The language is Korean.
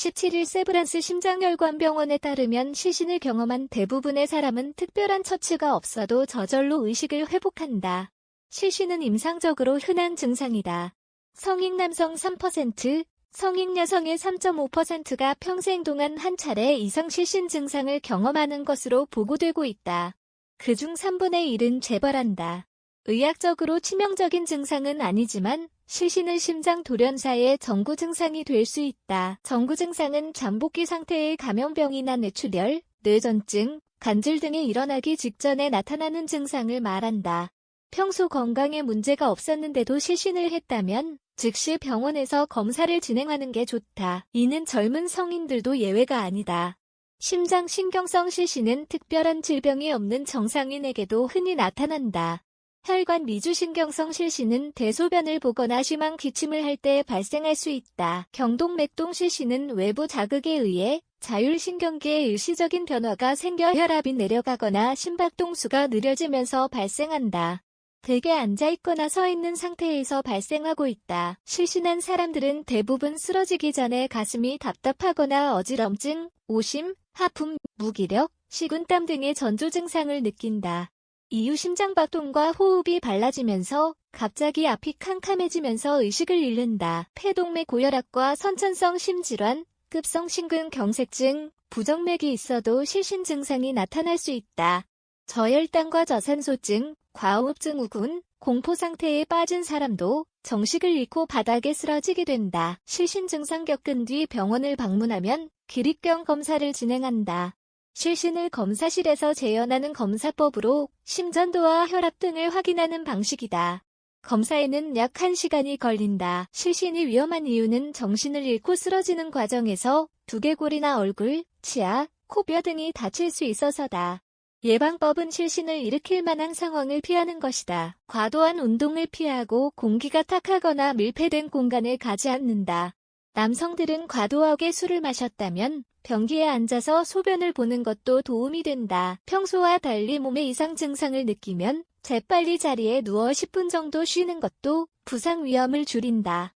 17일 세브란스 심장혈관병원에 따르면 시신을 경험한 대부분의 사람은 특별한 처치가 없어도 저절로 의식을 회복한다. 시신은 임상적으로 흔한 증상이다. 성인 남성 3%, 성인 여성의 3.5%가 평생 동안 한 차례 이상 시신 증상을 경험하는 것으로 보고되고 있다. 그중 3분의 1은 재발한다. 의학적으로 치명적인 증상은 아니지만 시신은 심장 돌연사의 전구 증상이 될 수 있다. 전구 증상은 잠복기 상태의 감염병이나 뇌출혈, 뇌전증, 간질 등이 일어나기 직전에 나타나는 증상을 말한다. 평소 건강에 문제가 없었는데도 시신을 했다면 즉시 병원에서 검사를 진행하는 게 좋다. 이는 젊은 성인들도 예외가 아니다. 심장신경성 시신은 특별한 질병이 없는 정상인에게도 흔히 나타난다. 혈관 미주신경성 실신은 대소변을 보거나 심한 기침을 할 때 발생할 수 있다. 경동맥동 실신은 외부 자극에 의해 자율신경계에 일시적인 변화가 생겨 혈압이 내려가거나 심박동수가 느려지면서 발생한다. 대개 앉아있거나 서 있는 상태에서 발생하고 있다. 실신한 사람들은 대부분 쓰러지기 전에 가슴이 답답하거나 어지럼증, 오심, 하품, 무기력, 식은땀 등의 전조 증상을 느낀다. 이후 심장박동과 호흡이 발라지면서 갑자기 앞이 캄캄해지면서 의식을 잃는다. 폐동맥 고혈압과 선천성 심질환, 급성 심근경색증, 부정맥이 있어도 실신 증상이 나타날 수 있다. 저혈당과 저산소증, 과호흡증 우군, 공포 상태에 빠진 사람도 정식을 잃고 바닥에 쓰러지게 된다. 실신 증상 겪은 뒤 병원을 방문하면 기립경 검사를 진행한다. 실신을 검사실에서 재현하는 검사법으로 심전도와 혈압 등을 확인하는 방식이다. 검사에는 약 1시간이 걸린다. 실신이 위험한 이유는 정신을 잃고 쓰러지는 과정에서 두개골이나 얼굴, 치아, 코뼈 등이 다칠 수 있어서다. 예방법은 실신을 일으킬 만한 상황을 피하는 것이다. 과도한 운동을 피하고 공기가 탁하거나 밀폐된 공간을 가지 않는다. 남성들은 과도하게 술을 마셨다면 변기에 앉아서 소변을 보는 것도 도움이 된다. 평소와 달리 몸의 이상 증상을 느끼면 재빨리 자리에 누워 10분 정도 쉬는 것도 부상 위험을 줄인다.